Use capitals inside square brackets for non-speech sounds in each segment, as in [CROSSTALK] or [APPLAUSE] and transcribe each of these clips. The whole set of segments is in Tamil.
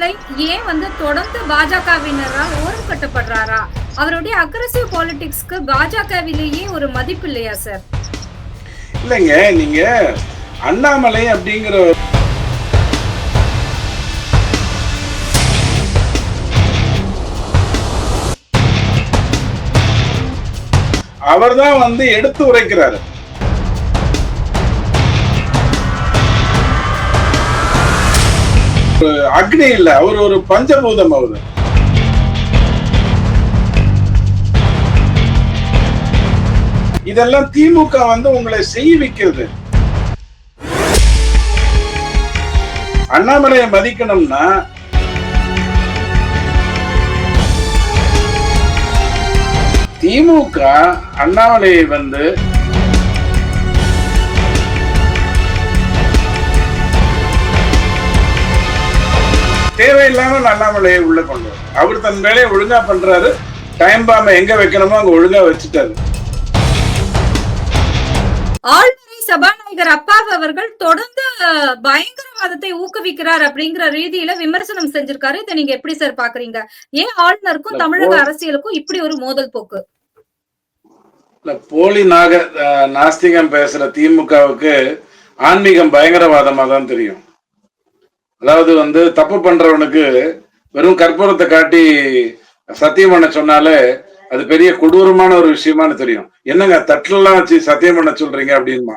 அண்ணாமலை ஏன் வந்து தொடர்ந்து பாஜகவினரால் ஓரம் கட்டப்படுறாரா அவருடைய அக்ரசிவ் பாலிடிக்ஸ்க்கு பாஜகவிலேயே ஒரு மதிப்பு இல்லையா சார் இல்லைங்க நீங்க அண்ணாமலை அப்படிங்கிற அவர் தான் வந்து எடுத்து உரைக்கிறாரு. ஒரு அக்னி இல்ல அவர் ஒரு பஞ்சபூதம் அவரு. இதெல்லாம் திமுக வந்து உங்களை செய்விக்கிறது அண்ணாமலையை மதிக்கணும்னா திமுக அண்ணாமலையை வந்து தேவையில்லாம அண்ணாமலையை உள்ள கொண்டு. அவர் தன் வேலையை ஒழுங்கா பண்றாரு. டைம் பாம்பை எங்க வைக்கணுமோ அங்க ஒழுங்கா வச்சுட்டாரு. ஆளுநரை சபாநாயகர் அப்பாவு அவர்கள் தொடர்ந்து பயங்கரவாதத்தை ஊக்குவிக்கிறார் அப்படிங்கிற ரீதியில விமர்சனம் செஞ்சிருக்காரு. இதை நீங்க எப்படி சார் பாக்குறீங்க? ஏன் ஆளுநருக்கும் தமிழக அரசியலுக்கும் இப்படி ஒரு மோதல் போக்கு? போலி நாக நாஸ்திகம் பேசுற திமுகவுக்கு ஆன்மீகம் பயங்கரவாதமா தான் தெரியும். அதாவது வந்து தப்பு பண்றவனுக்கு வெறும் கற்பூரத்தை காட்டி சத்தியம் பண்ண சொன்னாலே அது பெரிய கொடூரமான ஒரு விஷயமானு தெரியும். என்னங்க தட்டுலாம் வச்சு சத்தியம் பண்ண சொல்றீங்க அப்படின்மா.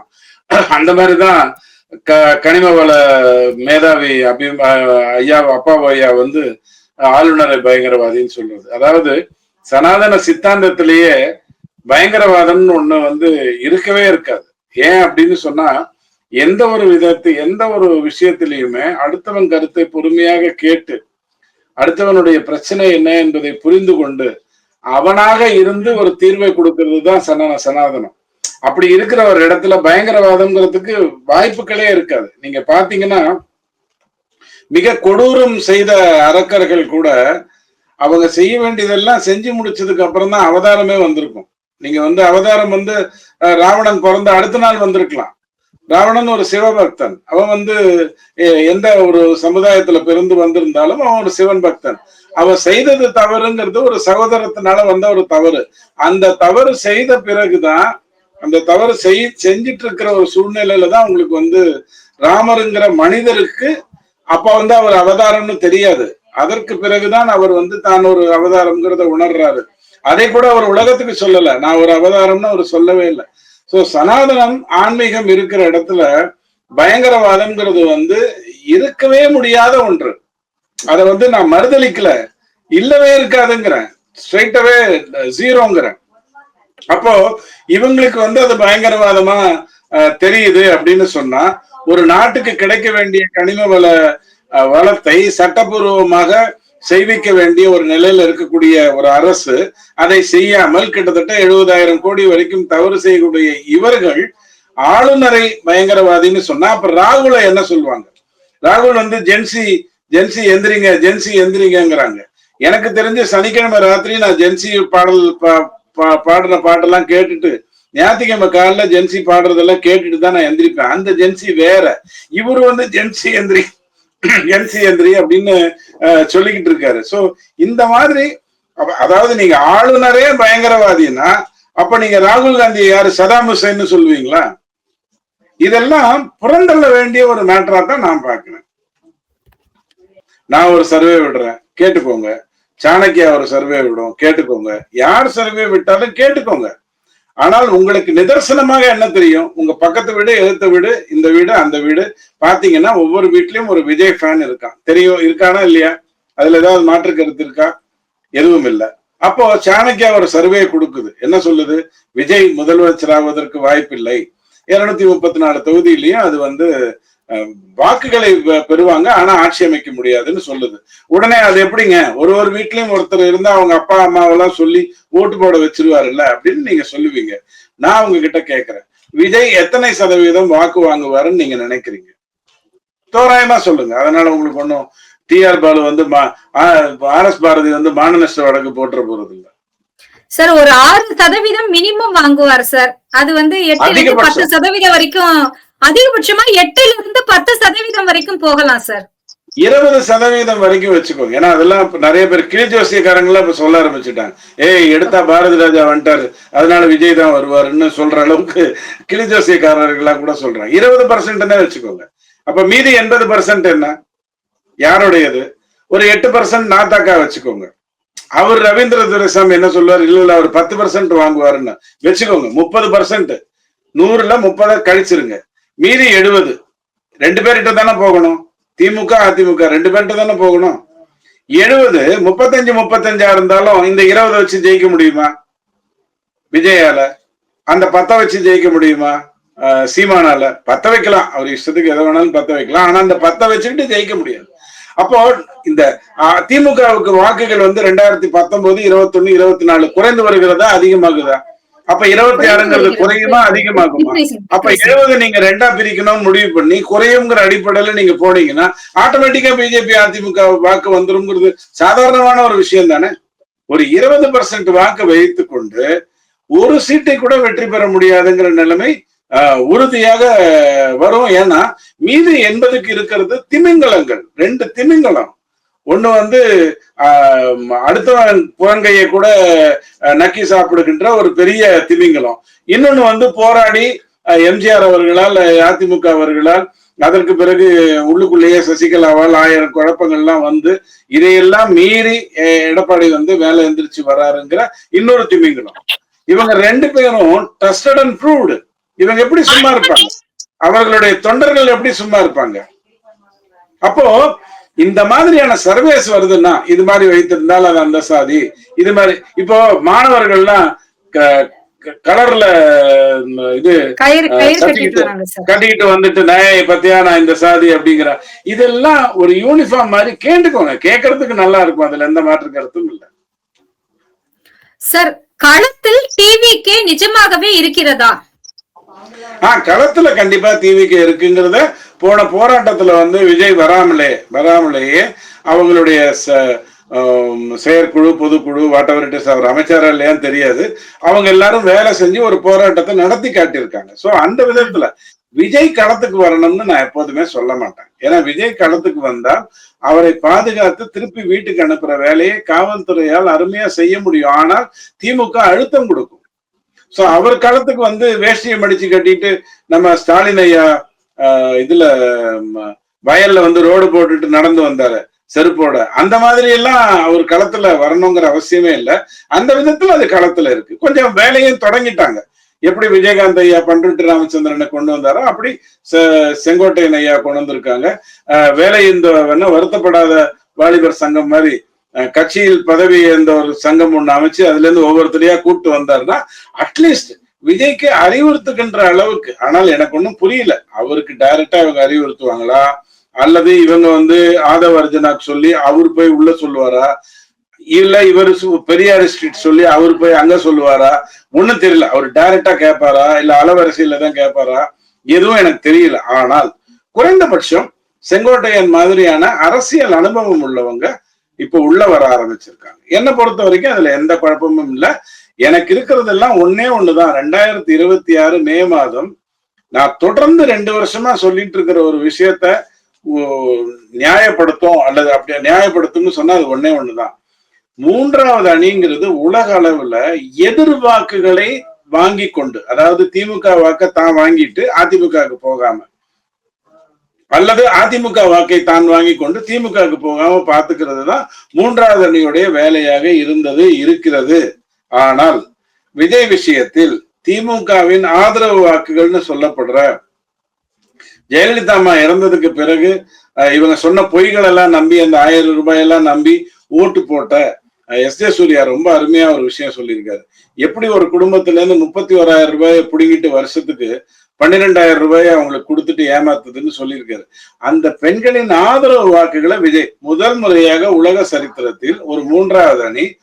அந்த மாதிரிதான் க கனிம வள மேதாவி அபி ஐயா அப்பா ஐயா வந்து ஆளுநரை பயங்கரவாதின்னு சொல்றது. அதாவது சனாதன சித்தாந்தத்திலேயே பயங்கரவாதம்னு ஒண்ணு வந்து இருக்கவே இருக்காது. ஏன் அப்படின்னு சொன்னா எந்த ஒரு விதத்து எந்த ஒரு விஷயத்திலையுமே அடுத்தவன் கருத்தை பொறுமையாக கேட்டு அடுத்தவனுடைய பிரச்சனை என்ன என்பதை புரிந்து கொண்டு அவனாக இருந்து ஒரு தீர்வை கொடுக்கிறது தான் சனா சனாதனம். அப்படி இருக்கிற ஒரு இடத்துல பயங்கரவாதம்ங்கிறதுக்கு வாய்ப்புகளே இருக்காது. நீங்க பாத்தீங்கன்னா மிக கொடூரம் செய்த அரக்கர்கள் கூட அவங்க செய்ய வேண்டியதெல்லாம் செஞ்சு முடிச்சதுக்கு அப்புறம் தான் அவதாரமே வந்திருக்கும். நீங்க வந்து அவதாரம் வந்து ராவணன் பிறந்த அடுத்த நாள் வந்திருக்கலாம். ராவணன் ஒரு சிவபக்தன். அவன் வந்து எந்த ஒரு சமுதாயத்துல பிறந்து வந்திருந்தாலும் அவன் ஒரு சிவன் பக்தன். அவன் செய்தது தவறுங்கிறது ஒரு சகோதரத்தினால வந்த ஒரு தவறு. அந்த தவறு செய்த பிறகுதான் அந்த தவறு செய் செஞ்சிட்டு இருக்கிற ஒரு சூழ்நிலையில தான் உங்களுக்கு வந்து ராமருங்கிற மனிதருக்கு அப்ப வந்து அவர் அவதாரம்னு தெரியாது. அதற்கு பிறகுதான் அவர் வந்து தான் ஒரு அவதாரம்ங்கிறத உணர்றாரு. அதை கூட அவர் உலகத்துக்கு சொல்லல. நான் ஒரு அவதாரம்னு அவர் சொல்லவே இல்லை. சோ சனாதனம் ஆன்மீகம் இருக்கிற இடத்துல பயங்கரவாதம்ங்கிறது வந்து இருக்கவே முடியாத ஒன்று. அதை வந்து நான் மறுதளிக்கல இல்லவே இருக்காதுங்கிறேன். ஸ்ட்ரைட்டாவே ஜீரோங்கிறேன் அப்போ இவங்களுக்கு வந்து அது பயங்கரவாதமா அஹ், தெரியுது அப்படின்னு சொன்னா ஒரு நாட்டுக்கு கிடைக்க வேண்டிய கனிம வள வளத்தை சட்டபூர்வமாக செய்விக்க வேண்டிய ஒரு நிலையில இருக்கக்கூடிய ஒரு அரசு அதை செய்யாமல் கிட்டத்தட்ட எழுபதாயிரம் கோடி வரைக்கும் தவறு செய்யக்கூடிய இவர்கள் ஆளுநரை பயங்கரவாதின்னு சொன்னா அப்ப ராகுல என்ன சொல்லுவாங்க? ராகுல் வந்து ஜென்சி ஜென்சி எந்திரிங்க ஜென்சி எந்திரிங்கிறாங்க எனக்கு தெரிஞ்ச சனிக்கிழமை ராத்திரி நான் ஜென்சி பாடல் பா- பா- பாடுற பாட்டெல்லாம் கேட்டுட்டு ஞாயிற்றுக்கிழமை காலைல ஜென்சி பாடுறதெல்லாம் கேட்டுட்டு தான் நான் எந்திரிப்பேன். அந்த ஜென்சி வேற. இவர் வந்து ஜென்சி எந்திரி [CLEARS THROAT] ஜென்சி எந்திரி அப்படின்னு சொல்லிக்கிட்டு இருக்காரு. சோ இந்த மாதிரி அதாவது நீங்க ஆளுநரே பயங்கரவாதின்னா அப்ப நீங்க ராகுல் காந்தி யாரு? சதாம் ஹுசைன் சொல்லுவீங்களா? இதெல்லாம் புறந்தள்ள வேண்டிய ஒரு மேட்டரா தான் நான் பாக்குறேன் நான் ஒரு சர்வே விடுறேன். கேட்டுக்கோங்க. சாணக்கியா ஒரு சர்வே விடும். கேட்டுக்கோங்க. யார் சர்வே விட்டாலும் கேட்டுக்கோங்க. ஆனால் உங்களுக்கு நிதர்சனமாக என்ன தெரியும்? உங்க பக்கத்து வீடு எழுத்த வீடு இந்த வீடு அந்த வீடு. பாத்தீங்கன்னா ஒவ்வொரு வீட்லயும் ஒரு விஜய் ஃபேன் இருக்கான். தெரியும் இருக்கானா இல்லையா? அதுல ஏதாவது மாற்று கருத்து இருக்கா? எதுவும் இல்லை. அப்போ சாணக்கியா ஒரு சர்வே கொடுக்குது. என்ன சொல்லுது? விஜய் முதலமைச்சராவதற்கு வாய்ப்பில்லை. இருநூத்தி முப்பத்தி நாலு தொகுதியிலையும் அது வந்து வாக்குகளை பெறுவாங்க. ஆனா ஆட்சி அமைக்க முடியாதுன்னு சொல்லுது. உடனே அது எப்படிங்க? ஒரு ஒரு வீட்லயும் ஒருத்தர் இருந்தா அவங்க அப்பா அம்மாவெல்லாம் சொல்லி ஓட்டு போட வச்சிருவாருல்ல அப்படின்னு நீங்க சொல்லுவீங்க. நான் உங்ககிட்ட கேக்குறேன். விஜய் எத்தனை சதவீதம் வாக்கு வாங்குவாருன்னு நீங்க நினைக்கிறீங்க? தோராயமா சொல்லுங்க. அதனால உங்களுக்கு ஒன்றும் டிஆர் பாலு வந்து ஆர் எஸ் பாரதி வந்து மாநில வழக்கு போட்டுற போறது இல்ல. சார் ஒரு ஆறு சதவீதம் மினிமம் வாங்குவார் சார். அது வந்து அதிகபட்சம். பத்து சதவீதம் வரைக்கும் அதிகபட்சமா எட்டுல இருந்து பத்து சதவீதம் வரைக்கும் போகலாம் சார். இருபது சதவீதம் வரைக்கும் வச்சுக்கோங்க. ஏன்னா அதெல்லாம் நிறைய பேர் கிளி ஜோசியக்காரங்களாம் இப்ப சொல்ல ஆரம்பிச்சுட்டாங்க. ஏய் எடுத்தா பாரதி ராஜா வந்துட்டாரு. அதனால விஜய் தான் வருவாருன்னு சொல்ற அளவுக்கு கிளி கூட சொல்றாங்க. இருபது பர்சன்ட்னே வச்சுக்கோங்க. அப்ப மீதி எண்பது பர்சன்ட் என்ன? யாருடையது? ஒரு எட்டு பர்சன்ட் நாத்தாக்கா வச்சுக்கோங்க. அவர் ரவீந்திர துரைசாமி என்ன சொல்லுவார்? இல்ல இல்ல அவர் பத்து பர்சன்ட் வாங்குவாருன்னு. வச்சுக்கோங்க முப்பது பர்சன்ட் நூறுல முப்பதை கழிச்சிருங்க. மீதி எழுபது. ரெண்டு பேர்கிட்ட தானே போகணும்? திமுக அதிமுக ரெண்டு பேர்கிட்ட தானே போகணும்? எழுபது முப்பத்தஞ்சு முப்பத்தஞ்சா இருந்தாலும் இந்த இருபதை வச்சு ஜெயிக்க முடியுமா? விஜயால? அந்த பத்த வச்சு ஜெயிக்க முடியுமா? சீமானால? பத்த வைக்கலாம். அவர் இஷ்டத்துக்கு எதை வேணாலும் பத்த வைக்கலாம். ஆனா அந்த பத்த வச்சுக்கிட்டு ஜெயிக்க முடியாது. அப்போ இந்த திமுகவுக்கு வாக்குகள் வந்து ரெண்டாயிரத்தி பத்தொன்பது இருபத்தொன்னு இருபத்தி நாலு குறைந்து வருகிறதா அதிகமாகுதா? அப்ப இருபத்தி ஆறுங்கிறது குறையுமா அதிகமாகுமா? அப்ப எழுபது நீங்க ரெண்டா பிரிக்கணும் முடிவு பண்ணி குறையுங்கிற அடிப்படையில நீங்க போனீங்கன்னா ஆட்டோமேட்டிக்கா பிஜேபி அதிமுக வாக்கு வந்துருங்கிறது சாதாரணமான ஒரு விஷயம் தானே? ஒரு இருபது பர்சன்ட் வாக்கு வைத்துக் கொண்டு ஒரு சீட்டை கூட வெற்றி பெற முடியாதுங்கிற நிலைமை உறுதியாக வரும். ஏன்னா மீது எண்பதுக்கு இருக்கிறது திமிங்கலங்கள். ரெண்டு திமிங்கலம். ஒண்ணு வந்து ஆஹ், அடுத்தவன் புறங்கையை கூட நக்கி சாப்பிடுகின்ற ஒரு பெரிய திமிங்கலம். இன்னொன்னு வந்து போராடி எம்ஜிஆர் அவர்களால் அதிமுக அவர்களால் அதற்கு பிறகு உள்ளுக்குள்ளேயே சசிகலாவால் ஆயிரம் குழப்பங்கள்லாம் வந்து இதையெல்லாம் மீறி எடப்பாடி வந்து வேலை எந்திரிச்சு வராருங்கிற இன்னொரு திமிங்கலம். இவங்க ரெண்டு பேரும் டஸ்டட் அண்ட் ப்ரூவ்டு இவங்க எப்படி சும்மா இருப்பாங்க? அவர்களுடைய தொண்டர்கள் எப்படி சும்மா இருப்பாங்க? அப்போ இந்த மாதிரியான சர்வேஸ் வருதுன்னா இது மாதிரி வைத்திருந்தால் அது அந்த சாதி. இது மாதிரி இப்போ மாணவர்கள்லாம் கலர்ல இது கட்டிக்கிட்டு வந்துட்டு நான் பத்தியா நான் இந்த சாதி அப்படிங்கிற இதெல்லாம் ஒரு யூனிஃபார்ம் மாதிரி கேட்டுக்கோங்க. கேட்கறதுக்கு நல்லா இருக்கும். அதுல எந்த மாற்று கருத்தும் இல்லை. சார் களத்தில் டிவிக்கே நிஜமாகவே இருக்கிறதா? ஆ களத்துல கண்டிப்பா திமுக இருக்குங்கிறத போன போராட்டத்துல வந்து விஜய் வராமலே வராமலேயே அவங்களுடைய ச- செயற்குழு பொதுக்குழு வாட் எவர் இட் இஸ் அவர் அமைச்சரா இல்லையான்னு தெரியாது. அவங்க எல்லாரும் வேலை செஞ்சு ஒரு போராட்டத்தை நடத்தி காட்டியிருக்காங்க. சோ அந்த விதத்துல விஜய் களத்துக்கு வரணும்னு நான் எப்போதுமே சொல்ல மாட்டேன். ஏன்னா விஜய் களத்துக்கு வந்தால் அவரை பாதுகாத்து திருப்பி வீட்டுக்கு அனுப்புற வேலையை காவல்துறையால் அருமையா செய்ய முடியும். ஆனால் திமுக அழுத்தம் கொடுக்கும். சோ அவர் காலத்துக்கு வந்து வேஷ்டியை மடிச்சு கட்டிட்டு நம்ம ஸ்டாலின் ஐயா ஆஹ், இதுல ம, வயல்ல வந்து ரோடு போட்டுட்டு நடந்து வந்தாரு செருப்போட. அந்த மாதிரி எல்லாம் அவர் களத்துல வரணுங்கிற அவசியமே இல்லை. அந்த விதத்துல அது களத்துல இருக்கு. கொஞ்சம் வேலையும் தொடங்கிட்டாங்க. எப்படி விஜயகாந்த் ஐயா பண்ருட்டு ராமச்சந்திரனை கொண்டு வந்தாரோ அப்படி செ- செங்கோட்டையன் ஐயா கொண்டு வந்திருக்காங்க. வேலை இந்த வருத்தப்படாத வாலிபர் சங்கம் மாதிரி கட்சியில் பதவி இருந்த ஒரு சங்கம் ஒண்ணு அமைச்சு அதுல இருந்து ஒவ்வொருத்தரையா கூப்பிட்டு வந்தாருன்னா அட்லீஸ்ட் விஜய்க்கு அறிவுறுத்துகின்ற அளவுக்கு. ஆனால் எனக்கு ஒன்றும் புரியல. அவருக்கு டைரக்டா இவங்க அறிவுறுத்துவாங்களா? அல்லது இவங்க வந்து ஆதவ சொல்லி அவர் போய் உள்ள சொல்லுவாரா? இல்ல இவர் பெரியார் ஸ்ட்ரீட் சொல்லி அவர் போய் அங்க சொல்லுவாரா? ஒண்ணும் தெரியல. அவர் டைரக்டா கேட்பாரா இல்ல அலவரிசையில தான் கேட்பாரா எதுவும் எனக்கு தெரியல. ஆனால் குறைந்தபட்சம் செங்கோட்டையன் மாதிரியான அரசியல் அனுபவம் உள்ளவங்க இப்ப உள்ள வர ஆரம்பிச்சிருக்காங்க. என்னை பொறுத்த வரைக்கும் அதுல எந்த குழப்பமும் இல்லை. எனக்கு இருக்கிறதெல்லாம் ஒன்னே ஒண்ணுதான். ரெண்டாயிரத்தி இருபத்தி ஆறு மே மாதம் நான் தொடர்ந்து ரெண்டு வருஷமா சொல்லிட்டு இருக்கிற ஒரு விஷயத்த ஓ- நியாயப்படுத்தும் அல்லது அப்படி நியாயப்படுத்தும்னு சொன்னா அது ஒன்னே ஒண்ணுதான். மூன்றாவது அணிங்கிறது உலக அளவுல எதிர்வாக்குகளை வாங்கி கொண்டு அதாவது திமுக வாக்க தான் வாங்கிட்டு அதிமுகவுக்கு போகாம. அல்லது அதிமுக வாக்கை தான் வாங்கி கொண்டு திமுகவுக்கு போகாம பார்த்துக்கிறது தான் மூன்றாவது அணியுடைய வேலையாக இருந்தது இருக்கிறது. ஆனால் விஜய் விஷயத்தில் திமுகவின் ஆதரவு வாக்குகள்னு சொல்லப்படுற ஜெயலலிதா அம்மா இறந்ததுக்கு பிறகு இவங்க சொன்ன பொய்கள் எல்லாம் நம்பி அந்த ஆயிரம் ரூபாய் எல்லாம் நம்பி ஓட்டு போட்ட எஸ் ஜே சூர்யா ரொம்ப அருமையா ஒரு விஷயம் சொல்லியிருக்காரு. எப்படி ஒரு குடும்பத்துல இருந்து முப்பத்தி ஓராயிரம் ரூபாயை பிடுங்கிட்டு வருஷத்துக்கு பன்னிரெண்டாயிரம் ரூபாயை அவங்களுக்கு கொடுத்துட்டு ஏமாத்துதுன்னு சொல்லியிருக்காரு. அந்த பெண்களின் ஆதரவு வாக்குகளை விஜய் முதல் முறையாக உலக சரித்திரத்தில் ஒரு மூன்றாவது அணி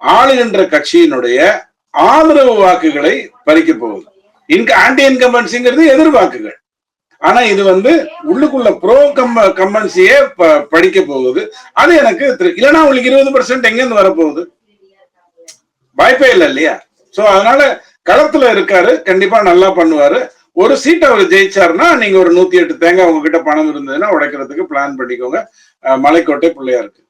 ஆளுகின்ற கட்சியினுடைய ஆதரவு வாக்குகளை பறிக்க போகுது. இன்க ஆன்டி இன்கம்பன்சிங்கிறது எதிர்வாக்குகள் ஆனா இது வந்து உள்ளுக்குள்ள ப்ரோ கம்ப கம்பன்சியே ப- படிக்க போகுது. அது எனக்கு இல்லைன்னா உங்களுக்கு இருபது பர்சன்ட் எங்க இருந்து வரப்போகுது? வாய்ப்பே இல்லை இல்லையா? சோ அதனால களத்துல இருக்காரு. கண்டிப்பா நல்லா பண்ணுவாரு. ஒரு சீட் அவர் ஜெயிச்சாருன்னா நீங்க ஒரு நூத்தி எட்டு தேங்காய் உங்ககிட்ட பணம் இருந்ததுன்னா உடைக்கிறதுக்கு பிளான் பண்ணிக்கோங்க. மலைக்கோட்டை பிள்ளையாருக்கு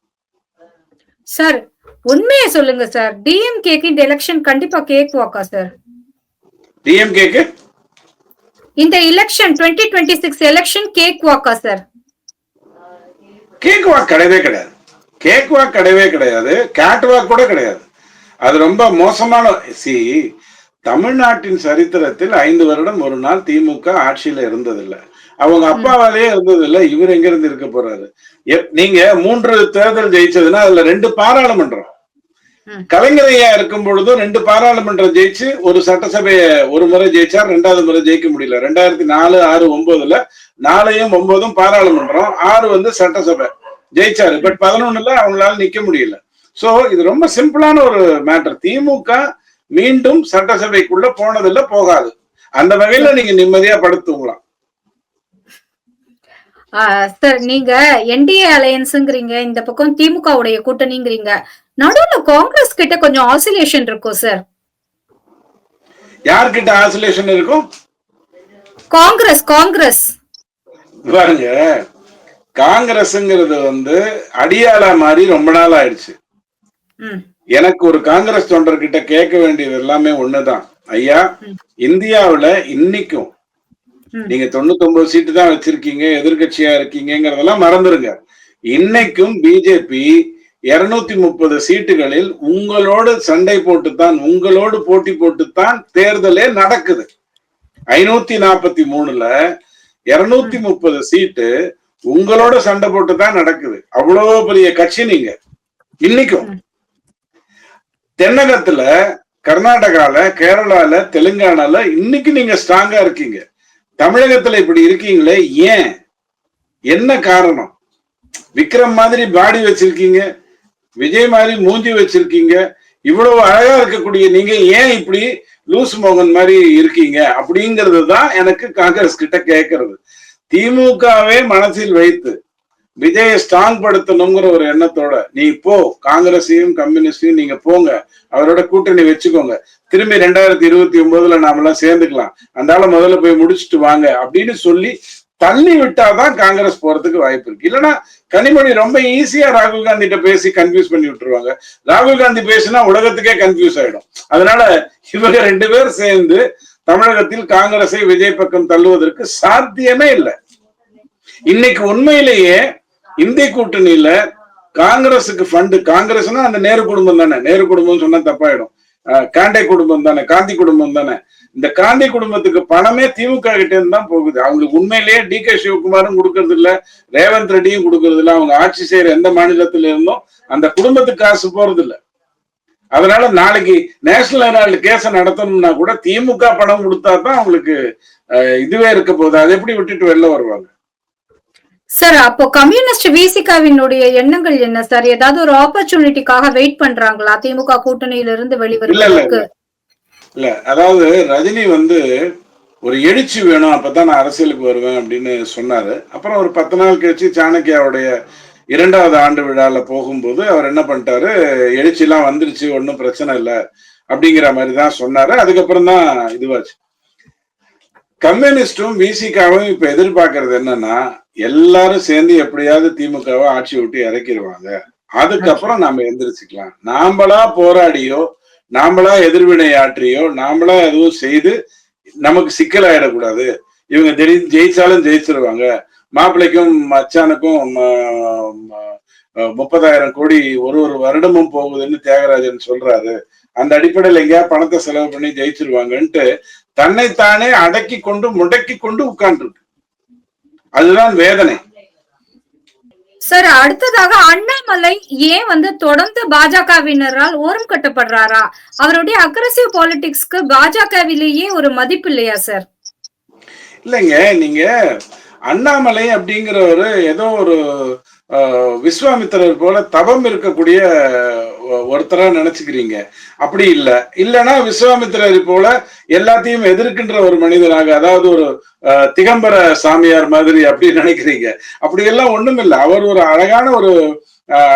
சார் உண்மையை சொல்லுங்க சார் டிஎம்கேக்கு இந்த எலெக்ஷன் கண்டிப்பா கேக் வாக்கா சார் டிஎம்கேக்கு இந்த election twenty twenty six election cake வாக்கா சார் கேக் வாக் கிடையவே கிடையாது. கேக் வாக் கிடையவே கிடையாது. கேட் வாக் கூட கிடையாது. அது ரொம்ப மோசமான சி தமிழ்நாட்டின் சரித்திரத்தில் ஐந்து வருடம் ஒரு நாள் திமுக ஆட்சியில இருந்ததில்லை. அவங்க அப்பாவாலேயே இருந்ததில்லை இவர் எங்க இருந்து இருக்க போறாரு? நீங்க மூன்று தேர்தல் ஜெயிச்சதுன்னா அதுல ரெண்டு பாராளுமன்றம். ம். கலைஞர் ஐயா இருக்கும் பொழுதும் ரெண்டு பாராளுமன்றம் ஜெயிச்சு ஒரு சட்டசபையை ஒரு முறை ஜெயிச்சார் ரெண்டாவது முறை ஜெயிக்க முடியல. ரெண்டாயிரத்தி நாலு ஆறு ஒன்பதுல நாலையும் ஒன்பதும் பாராளுமன்றம் ஆறு வந்து சட்டசபை ஜெயிச்சாரு. பட் பதினொன்னுல அவங்களால நிக்க முடியல. சோ இது ரொம்ப சிம்பிளான ஒரு மேட்டர். திமுக மீண்டும் சட்டசபைக்குள்ள போனதில்ல போகாது. அந்த வகையில நீங்க நிம்மதியா படுத்துங்களாம் சார் நீங்க என்டிஏ அலையன்ஸ்ங்கிறீங்க இந்த பக்கம் திமுக உடைய கூட்டணிங்கிறீங்க. நடுவுல காங்கிரஸ் கிட்ட கொஞ்சம் ஆசிலேஷன் இருக்கும் சார் யார்கிட்ட ஆசோலேஷன் இருக்கும்? காங்கிரஸ் காங்கிரஸ். பாருங்க காங்கிரஸ்ங்கிறது வந்து அடியாளா மாதிரி ரொம்ப நாள் ஆயிடுச்சு. ம். எனக்கு ஒரு காங்கிரஸ் தொண்டர்கிட்ட கேட்க வேண்டியது எல்லாமே ஒண்ணுதான் ஐயா. இந்தியாவுல இன்னைக்கும். நீங்க தொண்ணூத்தி ஒன்பது சீட்டு தான் வச்சிருக்கீங்க எதிர்கட்சியா இருக்கீங்கிறதெல்லாம் மறந்துருங்க இன்னைக்கும் பிஜேபி இருநூத்தி முப்பது சீட்டுகளில் உங்களோடு சண்டை போட்டுத்தான் உங்களோடு போட்டி போட்டுத்தான் தேர்தலே நடக்குது ஐநூத்தி நாற்பத்தி மூணுல இருநூத்தி முப்பது சீட்டு உங்களோட சண்டை போட்டு தான் நடக்குது அவ்வளவு பெரிய கட்சி நீங்க இன்னைக்கும். தென்னகத்துல கர்நாடகால கேரளால தெலுங்கானால இன்னைக்கு நீங்க ஸ்ட்ராங்கா இருக்கீங்க. தமிழகத்துல இப்படி இருக்கீங்களே ஏன்? என்ன காரணம்? விக்ரம் மாதிரி பாடி வச்சிருக்கீங்க விஜய் மாதிரி மூஞ்சி வச்சிருக்கீங்க இவ்வளவு அழகா இருக்கக்கூடிய நீங்க ஏன் இப்படி லூஸ் மோகன் மாதிரி இருக்கீங்க? அப்படிங்கிறது தான் எனக்கு காங்கிரஸ் கிட்ட கேட்கறது திமுகவே மனசில் வைத்து விஜயை ஸ்ட்ராங் படுத்தணுங்கிற ஒரு எண்ணத்தோட நீ போ. காங்கிரஸையும் கம்யூனிஸ்டையும் நீங்க போங்க. அவரோட கூட்டணி வச்சுக்கோங்க. திரும்பி ரெண்டாயிரத்தி இருபத்தி ஒன்பதுல நாமெல்லாம் சேர்ந்துக்கலாம். அந்த முதல்ல போய் முடிச்சுட்டு வாங்க அப்படின்னு சொல்லி தள்ளி விட்டாதான் காங்கிரஸ் போறதுக்கு வாய்ப்பு இருக்கு. இல்லைன்னா கனிமொழி ரொம்ப ஈஸியா ராகுல் காந்தி கிட்ட பேசி கன்ஃபியூஸ் பண்ணி விட்டுருவாங்க. ராகுல் காந்தி பேசினா உலகத்துக்கே கன்ஃபியூஸ் ஆயிடும். அதனால இவங்க ரெண்டு பேர் சேர்ந்து தமிழகத்தில் காங்கிரஸை விஜய் பக்கம் தள்ளுவதற்கு சாத்தியமே இல்லை. இன்னைக்கு உண்மையிலேயே இந்திய கூட்டணியில காங்கிரஸுக்கு ஃபண்டு காங்கிரஸ்னா அந்த நேரு குடும்பம் தானே. நேரு குடும்பம் சொன்னா தப்பாயிடும். காண்டே குடும்பம் தானே காந்தி குடும்பம் தானே. இந்த காந்தி குடும்பத்துக்கு பணமே திமுக கிட்ட இருந்து தான் போகுது. அவங்களுக்கு உண்மையிலேயே டி கே சிவகுமாரும் கொடுக்கறது இல்ல ரேவந்த் ரெட்டியும் கொடுக்கறது இல்ல அவங்க ஆட்சி செய்யற எந்த மாநிலத்துல இருந்தும் அந்த குடும்பத்துக்கு காசு போறது இல்ல. அதனால நாளைக்கு நேஷனல் ஹெரால்டு கேஸ நடத்தணும்னா கூட திமுக பணம் கொடுத்தா தான் அவங்களுக்கு இதுவே இருக்க போகுது. அதை எப்படி விட்டுட்டு வெளில வருவாங்க? சார் அப்போ கம்யூனிஸ்ட் விசிகாவினுடைய எண்ணங்கள் என்ன சார்? ஏதாவது ஒரு ஆப்பர்ச்சுனிட்டிக்காக வெயிட் பண்றாங்களா? திமுக கூட்டணியில இருந்து இல்ல, இல்ல, வெளிவருவதற்கு இல்ல அதாவது ரஜினி வந்து ஒரு எழுச்சி வேணும் அப்பதான் நான் அரசியலுக்கு வருவேன் அப்படின்னு சொன்னாரு. அப்புறம் ஒரு பத்து நாள் கழிச்சு சாணக்கியாவுடைய இரண்டாவது ஆண்டு விழால போகும்போது அவர் என்ன பண்ணிட்டாரு? எழுச்சி எல்லாம் வந்துருச்சு ஒன்றும் பிரச்சனை இல்லை அப்படிங்கிற மாதிரி தான் சொன்னாரு. அதுக்கப்புறம் தான் இதுவாச்சு. கம்யூனிஸ்டும் விசிகாவும் இப்ப எதிர்பார்க்கறது என்னன்னா எல்லாரும் சேர்ந்து எப்படியாவது திமுகவை ஆட்சி விட்டு இறக்கிடுவாங்க. அதுக்கப்புறம் நாம எந்திரிச்சுக்கலாம். நாமளா போராடியோ நாமளா எதிர்வினை ஆற்றியோ நாமளா எதுவும் செய்து நமக்கு சிக்கல் ஆயிடக்கூடாது இவங்க திடீர்னு ஜெயிச்சாலும் ஜெயிச்சிருவாங்க. மாப்பிள்ளைக்கும் மச்சானுக்கும் முப்பதாயிரம் கோடி ஒரு ஒரு வருடமும் போகுதுன்னு தியாகராஜன் சொல்றாரு. அந்த அடிப்படையில் எங்கேயா பணத்தை செலவு பண்ணி ஜெயிச்சிருவாங்கன்ட்டு தன்னைத்தானே அடக்கி கொண்டு முடக்கி கொண்டு உட்கார்ந்துருக்கு அதுதான் வேதனை. சார் அடுத்ததாக அண்ணாமலை ஏன் வந்து தொடர்ந்து பாஜகவினரால் ஓரம் கட்டப்படுறாரா? அவருடைய அக்ரசிவ் பாலிடிக்ஸ்க்கு பாஜகவிலேயே ஒரு மதிப்பு இல்லையா சார்? இல்லைங்க நீங்க அண்ணாமலை அப்படிங்கிறவரு ஏதோ ஒரு விஸ்வாமித்திரர் போல தவம் இருக்கக்கூடிய ஒருத்தரா நினைச்சுக்கிறீங்க. அப்படி இல்லை. இல்லைன்னா விஸ்வாமித்திரர் போல எல்லாத்தையும் எதிர்க்கின்ற ஒரு மனிதனாக அதாவது ஒரு அஹ், திகம்பர சாமியார் மாதிரி அப்படி நினைக்கிறீங்க. அப்படி எல்லாம் ஒண்ணும் இல்லை அவர் ஒரு அழகான ஒரு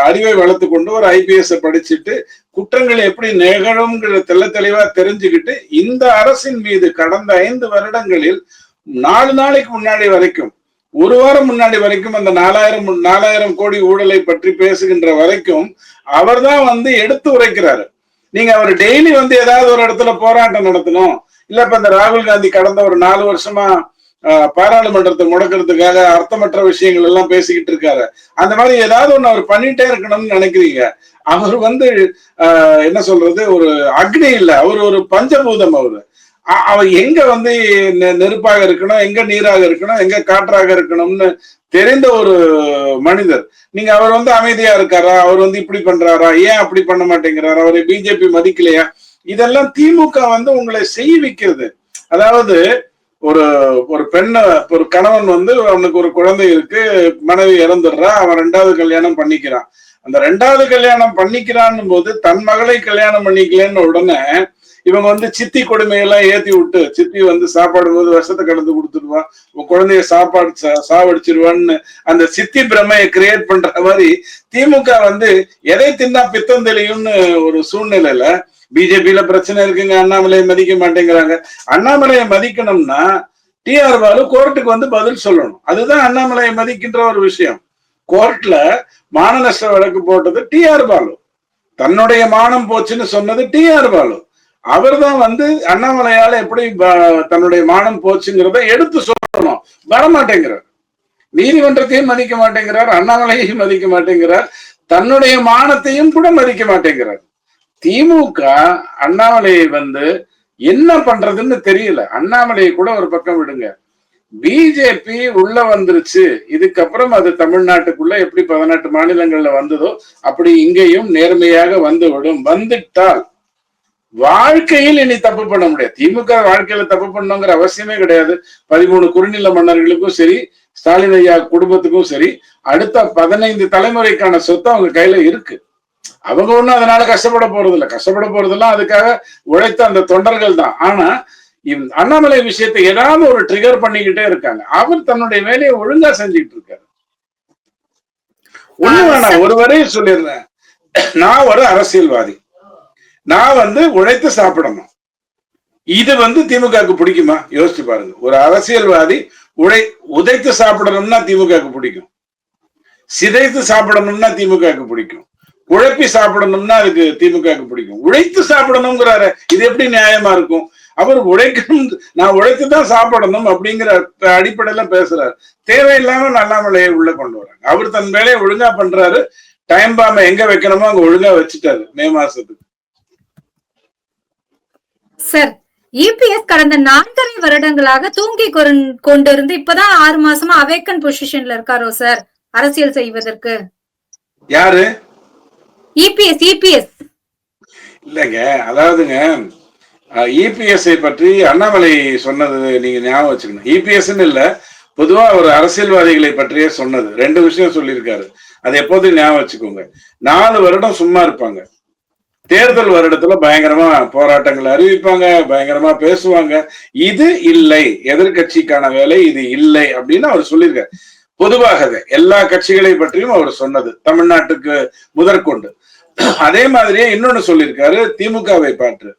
அறிவை வளர்த்து கொண்டு ஒரு ஐபிஎஸ் படிச்சுட்டு குற்றங்கள் எப்படி நிகழும்ங்கிற தெள்ள தெளிவா தெரிஞ்சுக்கிட்டு இந்த அரசின் மீது கடந்த ஐந்து வருடங்களில் நாலு நாளைக்கு முன்னாடி வரைக்கும் ஒரு வாரம் முன்னாடி வரைக்கும் அந்த நாலாயிரம் நாலாயிரம் கோடி ஊழலை பற்றி பேசுகின்ற வரைக்கும் அவர்தான் வந்து எடுத்து உரைக்கிறாரு. நீங்க அவர் டெய்லி வந்து ஏதாவது ஒரு இடத்துல போராட்டம் நடத்தணும். இல்ல இப்ப இந்த ராகுல் காந்தி கடந்த ஒரு நாலு வருஷமா ஆஹ், பாராளுமன்றத்தை முடக்கிறதுக்காக அர்த்தமற்ற விஷயங்கள் எல்லாம் பேசிக்கிட்டு இருக்காரு. அந்த மாதிரி ஏதாவது ஒண்ணு அவர் பண்ணிட்டே இருக்கணும்னு நினைக்கிறீங்க. அவர் வந்து ஆஹ், என்ன சொல்றது ஒரு அக்னி இல்ல அவர் ஒரு பஞ்சபூதம் அவரு. அ- எங்க வந்து நெ- நெருப்பாக இருக்கணும் எங்க நீராக இருக்கணும் எங்க காற்றாக இருக்கணும்னு தெரிந்த ஒரு மனிதர். நீங்க அவர் வந்து அமைதியா இருக்காரா? அவர் வந்து இப்படி பண்றாரா? ஏன் அப்படி பண்ண மாட்டேங்கிறாரா? அவரை பிஜேபி மதிக்கலையா? இதெல்லாம் திமுக வந்து உங்களை செய்விக்கிறது அதாவது ஒரு ஒரு பெண்ண ஒரு கணவன் வந்து அவனுக்கு ஒரு குழந்தை இருக்கு மனைவி இறந்துடுறா அவன் ரெண்டாவது கல்யாணம் பண்ணிக்கிறான். அந்த ரெண்டாவது கல்யாணம் பண்ணிக்கிறான்னு போது தன் மகளை கல்யாணம் பண்ணிக்கலன்னு உடனே இவங்க வந்து சித்தி கொடுமையெல்லாம் ஏத்தி விட்டு சித்தி வந்து சாப்பாடு போது விஷத்தை கலந்து கொடுத்துருவான் குழந்தைய சாப்பாடு சா- சாவடிச்சிருவான்னு அந்த சித்தி பிரமையை கிரியேட் பண்ற மாதிரி திமுக வந்து எதை தின்னா பித்தம் தெளியும்னு ஒரு சூழ்நிலையில பிஜேபியில பிரச்சனை இருக்குங்க அண்ணாமலையை மதிக்க மாட்டேங்கிறாங்க. அண்ணாமலையை மதிக்கணும்னா டிஆர் பாலு கோர்ட்டுக்கு வந்து பதில் சொல்லணும். அதுதான் அண்ணாமலையை மதிக்கின்ற ஒரு விஷயம். கோர்ட்ல மான நஷ்ட வழக்கு போட்டது டிஆர் பாலு தன்னுடைய மானம் போச்சுன்னு சொன்னது டிஆர் பாலு அவர்தான் வந்து அண்ணாமலையால எப்படி தன்னுடைய மானம் போச்சுங்கிறத எடுத்து சொல்லணும். வரமாட்டேங்கிறார். நீதிமன்றத்தையும் மதிக்க மாட்டேங்கிறார் அண்ணாமலையையும் மதிக்க மாட்டேங்கிறார் தன்னுடைய மானத்தையும் கூட மதிக்க மாட்டேங்கிறார். திமுக அண்ணாமலையை வந்து என்ன பண்றதுன்னு தெரியல. அண்ணாமலையை கூட ஒரு பக்கம் விடுங்க. பிஜேபி உள்ள வந்துருச்சு. இதுக்கப்புறம் அது தமிழ்நாட்டுக்குள்ள எப்படி பதினெட்டு மாநிலங்கள்ல வந்ததோ அப்படி இங்கேயும் நேர்மையாக வந்து விடும் வந்துட்டால் வாழ்க்கையில் இனி தப்பு பண்ண முடியாது. திமுக வாழ்க்கையில தப்பு பண்ணணுங்கிற அவசியமே கிடையாது. பதிமூணு குறுநில மன்னர்களுக்கும் சரி ஸ்டாலின் ஐயா குடும்பத்துக்கும் சரி அடுத்த பதினைந்து தலைமுறைக்கான சொத்து அவங்க கையில இருக்கு. அவங்க ஒண்ணும் அதனால கஷ்டப்பட போறது இல்லை கஷ்டப்பட போறதெல்லாம் அதுக்காக உழைத்த அந்த தொண்டர்கள் தான். ஆனா அண்ணாமலை விஷயத்தை ஏதாவது ஒரு ட்ரிகர் பண்ணிக்கிட்டே இருக்காங்க. அவர் தன்னுடைய வேலையை ஒழுங்கா செஞ்சுட்டு இருக்காரு. ஒண்ணு வேணாம். ஒரு வரையும் சொல்லிடுறேன். நான் ஒரு அரசியல்வாதி. நான் வந்து உழைத்து சாப்பிடணும். இது வந்து திமுகவுக்கு பிடிக்குமா? யோசிச்சு பாருங்க. ஒரு அரசியல்வாதி உழை உதைத்து சாப்பிடணும்னா திமுகவுக்கு பிடிக்கும். சிதைத்து சாப்பிடணும்னா திமுகவுக்கு பிடிக்கும். உழைப்பி சாப்பிடணும்னா அதுக்கு திமுகவுக்கு பிடிக்கும். உழைத்து சாப்பிடணுங்கிறாரு. இது எப்படி நியாயமா இருக்கும்? அவர் உழைக்கணும் நான் உழைத்து தான் சாப்பிடணும் அப்படிங்கிற அடிப்படையில பேசுறாரு. தேவையில்லாம அண்ணாமலையை உள்ள கொண்டு வராங்க. அவர் தன் வேலையை ஒழுங்கா பண்றாரு. டைம் பாம்பை எங்க வைக்கணுமோ அங்க ஒழுங்கா வச்சுட்டாரு. மே மாசத்துக்கு. சார் இபிஎஸ் கடந்த நான்கரை வருடங்களாக தூங்கி கொண்டிருந்து இப்பதான் ஆறு மாசமா அவேக்கன் பொசிஷன்ல இருக்காரோ சார் அரசியல் செய்வதற்கு? யாரு? இபிஎஸ் இபிஎஸ் இல்லைங்க அதாவதுங்க இபிஎஸ்ஐ பற்றி அண்ணாமலை சொன்னது நீங்க ஞாபகம் வச்சுக்கணும். இபிஎஸ்ன்னு இல்ல பொதுவா ஒரு அரசியல்வாதிகளை பற்றியே சொன்னது. ரெண்டு விஷயம் சொல்லியிருக்காரு. அது எப்போதும் ஞாபகம் வச்சுக்கோங்க. நாலு வருடம் சும்மா இருப்பாங்க. தேர்தல் வருடத்துல பயங்கரமா போராட்டங்கள் அறிவிப்பாங்க பயங்கரமா பேசுவாங்க. இது இல்லை. எதிர்கட்சிக்கான வேலை இது இல்லை அப்படின்னு அவர் சொல்லியிருக்காரு. பொதுவாகவே எல்லா கட்சிகளை பற்றியும் அவர் சொன்னது தமிழ்நாட்டுக்கு முதற்கொண்டு. அதே மாதிரியே இன்னொன்னு சொல்லியிருக்காரு திமுகவை பாற்று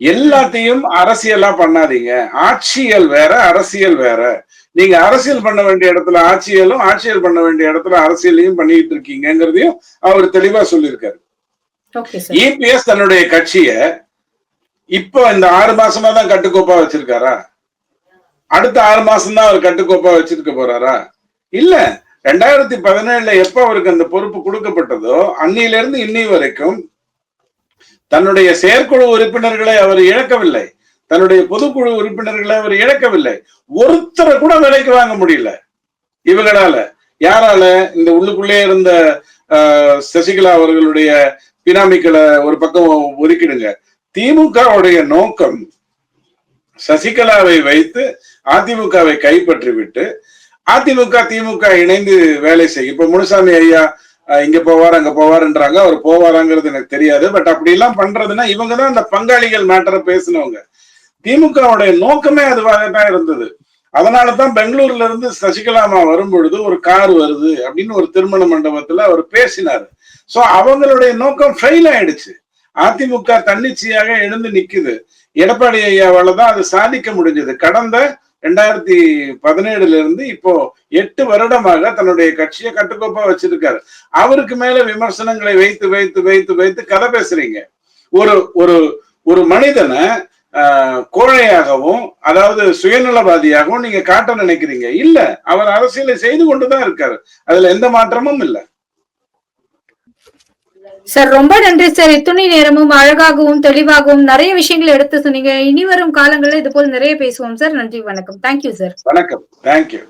எல்லாத்தையும் அரசியலா பண்ணாதீங்க. ஆட்சியல் வேற அரசியல் வேற. நீங்க அரசியல் பண்ண வேண்டிய இடத்துல ஆட்சியலும் ஆட்சியல் பண்ண வேண்டிய இடத்துல அரசியலையும் பண்ணிட்டு இருக்கீங்கிறதையும் அவர் தெளிவா சொல்லியிருக்காரு. இபிஎஸ் தன்னுடைய கட்சிய இப்போ இந்த ஆறு மாசமா தான் கட்டுக்கோப்பா வச்சிருக்காரா? அடுத்த ஆறு மாசம் தான் அவர் கட்டுக்கோப்பா வச்சிருக்க போறாரா? இல்ல ரெண்டாயிரத்தி பதினேழுல எப்ப அவருக்கு அந்த பொறுப்பு கொடுக்கப்பட்டதோ அன்னியில இருந்து இன்னி வரைக்கும் தன்னுடைய செயற்குழு உறுப்பினர்களை அவர் இழக்கவில்லை. தன்னுடைய பொதுக்குழு உறுப்பினர்களை அவர் இழக்கவில்லை. ஒருத்தரை கூட விலைக்கு வாங்க முடியல இவங்களால யாரால? இந்த உள்ளுக்குள்ளே இருந்த சசிகலா அவர்களுடைய பினாமிக்களை ஒரு பக்கம் ஒதுக்கிடுங்க. திமுகவுடைய நோக்கம் சசிகலாவை வைத்து அதிமுகவை கைப்பற்றி விட்டு அதிமுக திமுக இணைந்து வேலை செய்யும் இப்ப முனுசாமி ஐயா இங்க போவார் அங்க போவாருன்றாங்க அவர் போவாராங்கிறது எனக்கு தெரியாது பட் அப்படி எல்லாம் பண்றதுன்னா இவங்க தான் அந்த பங்காளிகள் மேட்டரை பேசினவங்க. திமுகவுடைய நோக்கமே அதுவாக தான் இருந்தது. அதனாலதான் பெங்களூர்ல இருந்து சசிகலாமா வரும் பொழுது ஒரு கார் வருது அப்படின்னு ஒரு திருமண மண்டபத்துல அவர் பேசினாரு. சோ அவங்களுடைய நோக்கம் ஃபெயில் ஆயிடுச்சு. அதிமுக தன்னிச்சையாக எழுந்து நிக்குது. எடப்பாடி ஐயாவால தான் அது சாதிக்க முடிஞ்சது. கடந்த ரெண்டாயிரத்தி பதினேழுல இருந்து இப்போ எட்டு வருடமாக தன்னுடைய கட்சியை கட்டுக்கோப்பா வச்சிருக்காரு. அவருக்கு மேல விமர்சனங்களை வைத்து வைத்து வைத்து வைத்து கதை பேசுறீங்க. ஒரு ஒரு ஒரு மனிதனை ஆஹ், கோழையாகவும் அதாவது சுயநலவாதியாகவும் நீங்க காட்ட நினைக்கிறீங்க. இல்ல அவர் அரசியலை செய்து கொண்டுதான் இருக்காரு. அதுல எந்த மாற்றமும் இல்ல. சார் ரொம்ப நன்றி சார். இத்துணை நேரமும் அழகாகவும் தெளிவாகவும் நிறைய விஷயங்களை எடுத்து சொன்னீங்க. இனி வரும் காலங்களில் இது போல் நிறைய பேசுவோம் சார். நன்றி வணக்கம். தேங்க்யூ சார் வணக்கம். தேங்க்யூ